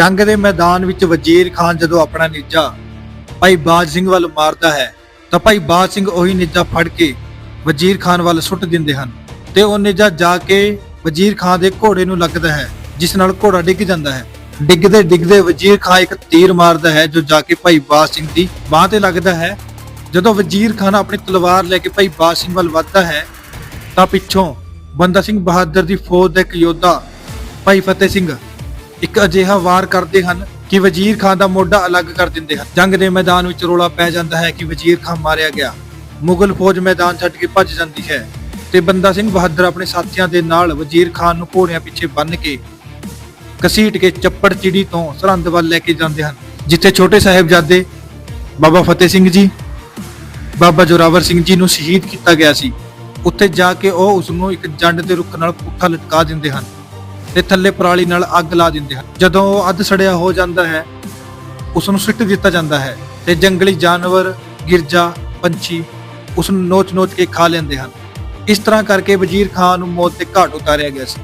ਜੰਗ ਦੇ ਮੈਦਾਨ ਵਿੱਚ ਵਜ਼ੀਰ ਖਾਨ ਜਦੋਂ ਆਪਣਾ ਨਿੱਜਾ ਭਾਈ ਬਾਜ ਸਿੰਘ ਵੱਲ ਮਾਰਦਾ ਹੈ, ਤਾਂ ਭਾਈ ਬਾਜ ਸਿੰਘ ਉਹੀ ਨਿੱਜਾ ਫੜ ਕੇ ਵਜ਼ੀਰ ਖਾਨ ਵੱਲ ਸੁੱਟ ਦਿੰਦੇ ਹਨ ਤੇ ਉਹ ਨਿੱਜਾ ਜਾ ਕੇ ਵਜ਼ੀਰ ਖਾਨ ਦੇ ਘੋੜੇ ਨੂੰ ਲੱਗਦਾ ਹੈ, ਜਿਸ ਨਾਲ ਘੋੜਾ ਡਿੱਗ ਜਾਂਦਾ ਹੈ। ਡਿੱਗਦੇ ਡਿੱਗਦੇ ਵਜ਼ੀਰ ਖਾਨ ਇੱਕ ਤੀਰ ਮਾਰਦਾ ਹੈ, ਜੋ ਜਾ ਕੇ ਭਾਈ ਬਾਜ ਸਿੰਘ ਦੀ ਬਾਹ ਤੇ ਲੱਗਦਾ ਹੈ। ਜਦੋਂ ਵਜ਼ੀਰ ਖਾਨ ਆਪਣੀ ਤਲਵਾਰ ਲੈ ਕੇ ਭਾਈ ਬਾਜ ਸਿੰਘ ਵੱਲ ਵੱਧਦਾ ਹੈ, ਤਾਂ ਪਿੱਛੋਂ ਬੰਦਾ ਸਿੰਘ ਬਹਾਦਰ ਦੀ ਫੌਜ ਦਾ ਇੱਕ ਯੋਧਾ ਭਾਈ ਫਤਿਹ ਸਿੰਘ ਇੱਕ ਅਜਿਹਾ ਵਾਰ ਕਰਦੇ ਹਨ ਕਿ ਵਜ਼ੀਰ ਖਾਨ ਦਾ ਮੋਢਾ ਅਲੱਗ ਕਰ ਦਿੰਦੇ ਹਨ। ਜੰਗ ਦੇ ਮੈਦਾਨ ਵਿੱਚ ਰੋਲਾ ਪੈ ਜਾਂਦਾ ਹੈ ਕਿ ਵਜ਼ੀਰ ਖਾਨ ਮਾਰਿਆ ਗਿਆ। ਮੁਗਲ ਫੌਜ ਮੈਦਾਨ ਛੱਡ ਕੇ ਭੱਜ ਜਾਂਦੀ ਹੈ ਤੇ ਬੰਦਾ ਸਿੰਘ ਬਹਾਦਰ ਆਪਣੇ ਸਾਥੀਆਂ ਦੇ ਨਾਲ ਵਜ਼ੀਰ ਖਾਨ ਨੂੰ ਘੋੜਿਆਂ ਪਿੱਛੇ ਬੰਨ੍ਹ ਕੇ ਕਸੀਟ ਕੇ ਚੱਪੜ ਚਿੜੀ ਤੋਂ ਸਰਹੰਦ ਵੱਲ ਲੈ ਕੇ ਜਾਂਦੇ ਹਨ। ਜਿੱਥੇ ਛੋਟੇ ਸਾਹਿਬਜ਼ਾਦੇ ਬਾਬਾ ਫਤਿਹ ਸਿੰਘ ਜੀ, ਬਾਬਾ ਜੋਰਾਵਰ ਸਿੰਘ ਜੀ ਨੂੰ ਸ਼ਹੀਦ ਕੀਤਾ ਗਿਆ ਸੀ। ਉੱਥੇ ਜਾ ਕੇ ਉਹ ਉਸ ਨੂੰ ਇੱਕ ਜੰਡ ਦੇ ਰੁੱਖ ਨਾਲ ਪੁੱਠਾ ਲਟਕਾ ਦਿੰਦੇ ਹਨ। ਤੇ ਥੱਲੇ ਪਰਾਲੀ ਨਾਲ ਅੱਗ ਲਾ ਦਿੰਦੇ ਹਨ। ਜਦੋਂ ਉਹ ਅੱਧ ਸੜਿਆ ਹੋ ਜਾਂਦਾ ਹੈ ਉਸ ਨੂੰ ਸਿੱਟ ਦਿੱਤਾ ਜਾਂਦਾ ਹੈ ਤੇ ਜੰਗਲੀ ਜਾਨਵਰ, ਗਿਰਜਾ, ਪੰਛੀ ਉਸ ਨੂੰ ਨੋਚ-ਨੋਚ ਕੇ ਖਾ ਲੈਂਦੇ ਹਨ। ਇਸ ਤਰ੍ਹਾਂ ਕਰਕੇ ਵਜ਼ੀਰ ਖਾਨ ਨੂੰ ਮੌਤ ਦੇ ਘਾਟ ਉਤਾਰਿਆ ਗਿਆ ਸੀ।